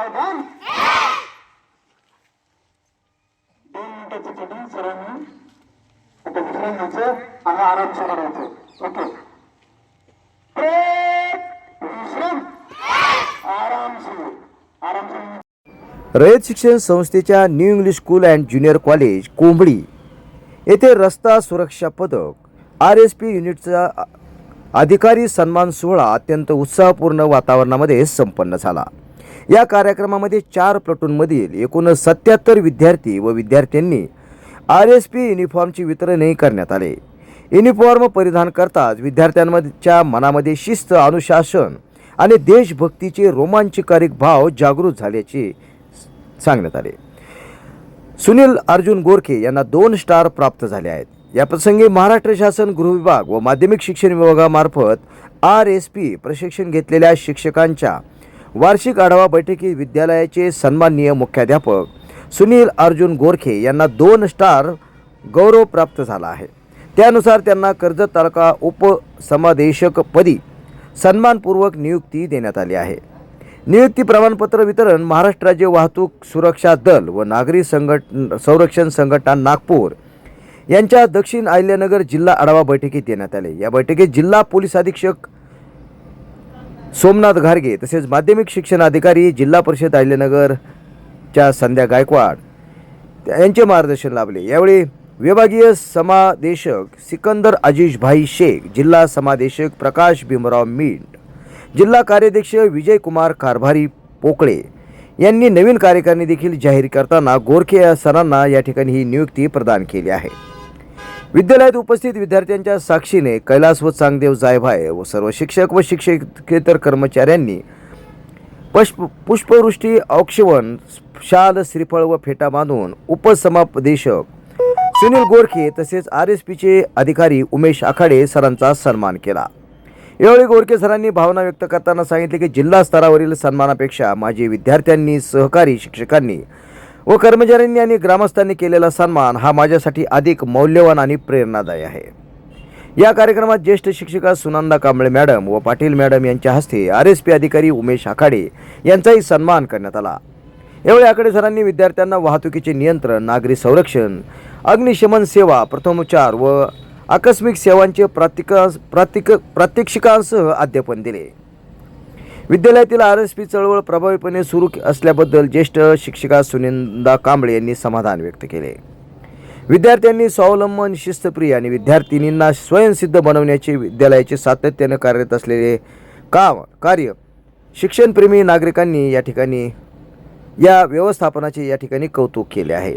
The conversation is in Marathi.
सावधान दोन मिनिटाची चढी सरांनी आता विश्राम घ्यायचं आणि आराम करायचं ओके. विश्राम. आराम आराम रयत शिक्षण संस्थेच्या new English school and junior college Kombadi येथे रस्ता सुरक्षा पदक आर एस पी युनिटचा अधिकारी सन्मान सोहळा अत्यंत उत्साहपूर्ण वातावरणामध्ये संपन्न झाला. या कार्यक्रमामध्ये चार प्लटूनमधील एकूण सत्याहत्तर विद्यार्थी व विद्यार्थ्यांनी आर एस पी युनिफॉर्मचे वितरणही करण्यात आले. युनिफॉर्म परिधान करताच विद्यार्थ्यांच्या मनामध्ये शिस्त अनुशासन आणि देशभक्तीचे रोमांचकारिक भाव जागृत झाल्याचे सांगण्यात आले. सुनील अर्जुन गोरखे यांना दोन स्टार प्राप्त झाले आहेत. याप्रसंगी महाराष्ट्र शासन गृह विभाग व माध्यमिक शिक्षण विभागामार्फत आर एस पी प्रशिक्षण घेतलेल्या शिक्षकांच्या वार्षिक आढावा बैठकीत विद्यालयाचे सन्माननीय मुख्याध्यापक सुनील अर्जुन गोरखे यांना दोन स्टार गौरव प्राप्त झाला आहे. त्यानुसार त्यांना कर्जत तालुका उपसमादेशकपदी सन्मानपूर्वक नियुक्ती देण्यात आली आहे. नियुक्ती प्रमाणपत्र वितरण महाराष्ट्र राज्य वाहतूक सुरक्षा दल व नागरी संघट संरक्षण संघटना नागपूर यांच्या दक्षिण अहिल्यानगर जिल्हा आढावा बैठकीत देण्यात आले. या बैठकीत जिल्हा पोलीस अधीक्षक सोमनाथ घारगे तसेच माध्यमिक शिक्षण अधिकारी जिल्हा परिषद अहिल्यानगरच्या संध्या गायकवाड यांचे मार्गदर्शन लाभले. यावेळी विभागीय समादेशक सिकंदर अजीजभाई शेख जिल्हा समादेशक प्रकाश भीमराव मिंट जिल्हा कार्याध्यक्ष विजयकुमार कारभारी पोकळे यांनी नवीन कार्यकारिणी देखील जाहीर करताना गोरखे या सरांना या ठिकाणी ही नियुक्ती प्रदान केली आहे. विद्यालयात उपस्थित विद्यार्थ्यांच्या साक्षीने कैलास व चांगदेव जायभाय व सर्व शिक्षक व शिक्षकेतर कर्मचाऱ्यांनी पुष्प पुष्पवृष्टी औक्षवण शाल श्रीफळ व फेटा बांधून उपसमापदेशक सुनील गोरखे तसेच आर एस पीचे अधिकारी उमेश आखाडे सरांचा सन्मान केला. यावेळी गोरखे सरांनी भावना व्यक्त करताना सांगितले की जिल्हा स्तरावरील सन्मानापेक्षा माझे विद्यार्थ्यांनी सहकारी शिक्षकांनी व कर्मचाऱ्यांनी आणि ग्रामस्थांनी केलेला सन्मान हा माझ्यासाठी अधिक मौल्यवान आणि प्रेरणादायी आहे. या कार्यक्रमात ज्येष्ठ शिक्षिका सुनंदा कांबळे मॅडम व पाटील मॅडम यांच्या हस्ते आर एस पी अधिकारी उमेश आखाडे यांचाही सन्मान करण्यात आला. यावेळी आकडे सरांनी विद्यार्थ्यांना वाहतुकीचे नियंत्रण नागरी संरक्षण अग्निशमन सेवा प्रथमोपचार व आकस्मिक सेवांचे प्रातिक प्रातिक प्रात्यक्षिकांसह अध्यापन दिले. विद्यालयातील आर एस पी चळवळ प्रभावीपणे सुरू असल्याबद्दल ज्येष्ठ शिक्षिका सुनिंदा कांबळे यांनी समाधान व्यक्त केले. विद्यार्थ्यांनी स्वावलंबन शिस्तप्रिय आणि विद्यार्थिनींना स्वयंसिद्ध बनवण्याचे विद्यालयाचे सातत्याने कार्यरत असलेले काम कार्य शिक्षणप्रेमी नागरिकांनी या ठिकाणी या व्यवस्थापनाचे या ठिकाणी कौतुक केले आहे.